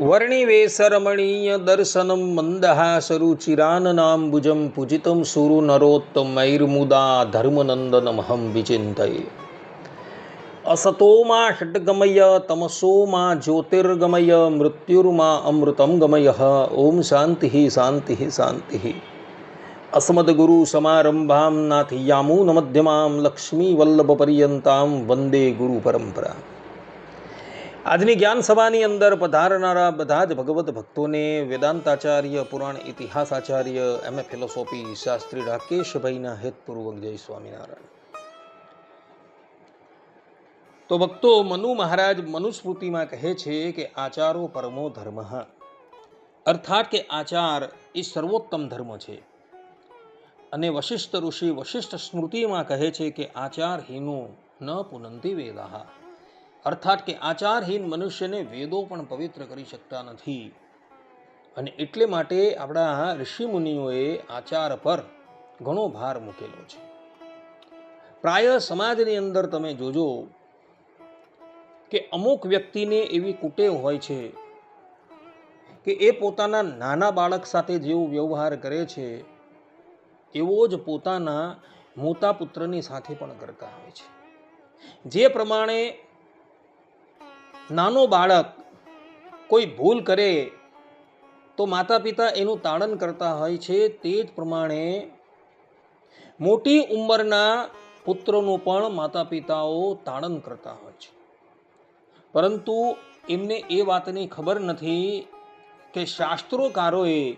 વર્ણિવેશરમણીય દર્શનમ મંદહાસરુચિરાનનાંબુજં પૂજિतं સુરુ નરોત્તમૈર્મુદા ધર્મનંદનમહં વિચિંતયે અસતોમાં ષટ્ગમય તમસોમાં જ્યોતિર્ગમય મૃત્યુર્મા અમૃતમ ગમય ઓમ શાંતિ શાંતિ શાંતિ અસ્મદગુરુ સમારંભાં નાથિયામૂન લક્ષ્મીવલ્લભપર્યંતાં લક્ષ્મી વલ્લભ વંદે ગુરુ પરંપરા આજની જ્ઞાન સભાની અંદર પધારનારા બધા જ ભગવત ભક્તોને વેદાંતાચાર્ય, પુરાણ ઇતિહાસ આચાર્ય એમ એ ફિલોસોફી શાસ્ત્રી રાકેશભાઈના હેતપૂર્વક જય સ્વામિનારાયણ. તો ભક્તો, મનુ મહારાજ મનુસ્મૃતિમાં કહે છે કે આચારો પરમો ધર્મ. અર્થાત કે આચાર એ સર્વોત્તમ ધર્મ છે. અને વશિષ્ઠ ઋષિ વશિષ્ઠ સ્મૃતિમાં કહે છે કે આચાર હિનો ન પુનંતિ વેદાહ. અર્થાત કે આચારહીન મનુષ્યને વેદો પણ પવિત્ર કરી શકતા નથી. અને એટલે માટે આપણા ઋષિમુનિઓએ આચાર પર ઘણો ભાર મૂકેલો છે. પ્રાય સમાજની અંદર તમે જોજો કે અમુક વ્યક્તિને એવી કુટેવ હોય છે કે એ પોતાના નાના બાળક સાથે જેવો વ્યવહાર કરે છે, એવો જ પોતાના મોટા પુત્રની સાથે પણ કરતા હોય છે. જે પ્રમાણે નાનો બાળક કોઈ ભૂલ કરે તો માતા પિતા એનું તાળન કરતા હોય છે તે જ પ્રમાણે મોટી ઉંમરના પુત્રોનું પણ માતા પિતાઓ તાળન કરતા હોય છે. પરંતુ એમને એ વાતની ખબર નથી કે શાસ્ત્રોકારોએ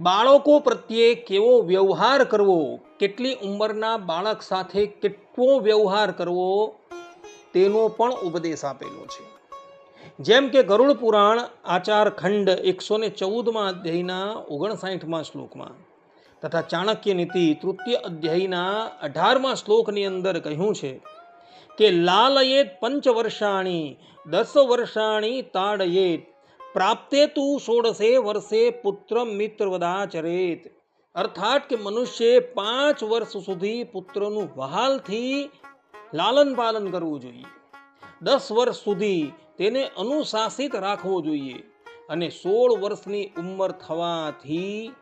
બાળકો પ્રત્યે કેવો વ્યવહાર કરવો કેટલી ઉંમરના બાળક સાથે કેટલો વ્યવહાર કરવો તેનો પણ ઉપદેશ આપેલો છે. જેમ કે ગરુડ પુરાણ, આચાર ખંડ એકસો ને ચૌદમાં અધ્યાયના ઓગણસાઠમાં શ્લોકમાં તથા ચાણક્ય નીતિ તૃતીય અધ્યાયના અઢારમાં શ્લોકની અંદર કહ્યું છે કે, લાલયેત પંચ વર્ષાણી દસ વર્ષાણી તાડયેત, પ્રાપ્તે તું સોળસે વર્ષે પુત્ર વદાચરેત. અર્થાત કે મનુષ્ય પાંચ વર્ષ સુધી પુત્રનું વહાલથી લાલન પાલન કરવું જોઈએ. દસ વર્ષ સુધી તેને અનુશાસિત રાખવો જોઈએ અને સોળ વર્ષની ઉંમર થવાથી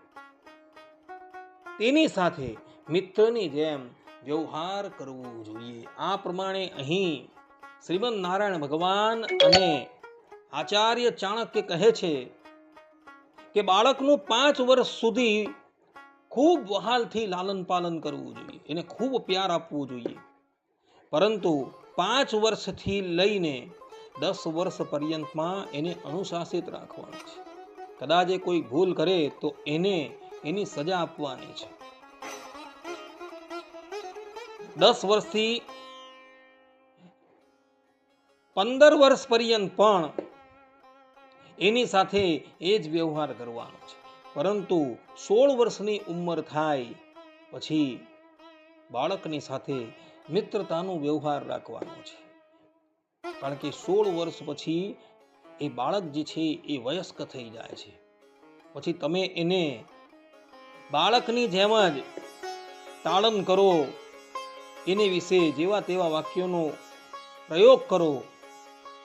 તેની સાથે મિત્રની જેમ વ્યવહાર કરવો જોઈએ. આ પ્રમાણે અહીં શ્રીમદ નારાયણ ભગવાન અને આચાર્ય ચાણક્ય કહે છે કે બાળકનું પાંચ વર્ષ સુધી ખૂબ વહાલથી લાલન પાલન કરવું જોઈએ. એને ખૂબ પ્યાર આપવું જોઈએ. પરંતુ પાંચ વર્ષથી લઈને દસ વર્ષ પર્યંતમાં એને અનુશાસિત રાખવાનું છે. કદાચ એ કોઈ ભૂલ કરે તો એને એની સજા આપવાની છે. દસ વર્ષથી પંદર વર્ષ પર્યંત પણ એની સાથે એ જ વ્યવહાર કરવાનો છે. પરંતુ સોળ વર્ષની ઉંમર થાય પછી બાળકની સાથે મિત્રતાનો વ્યવહાર રાખવાનો છે. કારણ કે સોળ વર્ષ પછી એ બાળક જે છે એ વયસ્ક થઈ જાય છે. પછી તમે એને બાળકની જેમ જ તાળન કરો, એની વિશે જેવા તેવા વાક્યોનો પ્રયોગ કરો,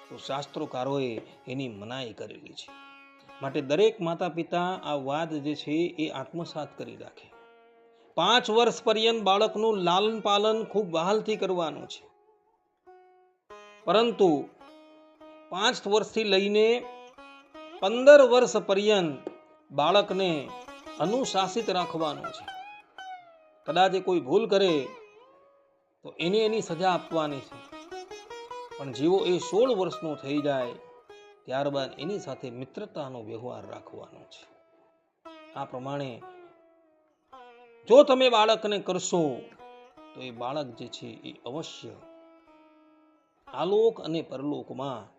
તો શાસ્ત્રોકારોએ એની મનાઈ કરેલી છે. માટે દરેક માતા પિતા આ વાત જે છે એ આત્મસાત કરી રાખે. પાંચ વર્ષ પર્યંત બાળકનું લાલન પાલન ખૂબ વહાલથી કરવાનું છે. પરંતુ પાંચ વર્ષથી લઈને પંદર વર્ષ પર્યંત બાળકને અનુશાસિત રાખવાનું છે. કદાચ એ કોઈ ભૂલ કરે તો એને એની સજા આપવાની છે. પણ જેવો એ સોળ વર્ષનો થઈ જાય ત્યારબાદ એની સાથે મિત્રતાનો વ્યવહાર રાખવાનો છે. આ પ્રમાણે જો તમે બાળકને કરશો, તો એ બાળક જે છે એ અવશ્ય આલોક અને પરલોકમાં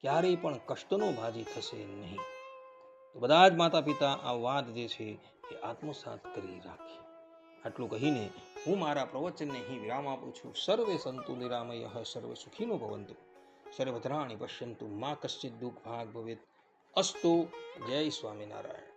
ક્યારેય પણ કષ્ટનો ભાજી થશે નહીં. તો બધા જ માતા પિતા આ વાત જે છે એ આત્મસાત કરી રાખે. આટલું કહીને હું મારા પ્રવચનને અહીં વિરામ આપું છું. સર્વે સંતુ નિરામય, સર્વે સુખીનો ભવંતુ. સર્વધરાણી પશ્યંતુ મા કશ્ચિત દુઃખ ભાગ ભવિત. અસ્તુ જય સ્વામિનારાયણ.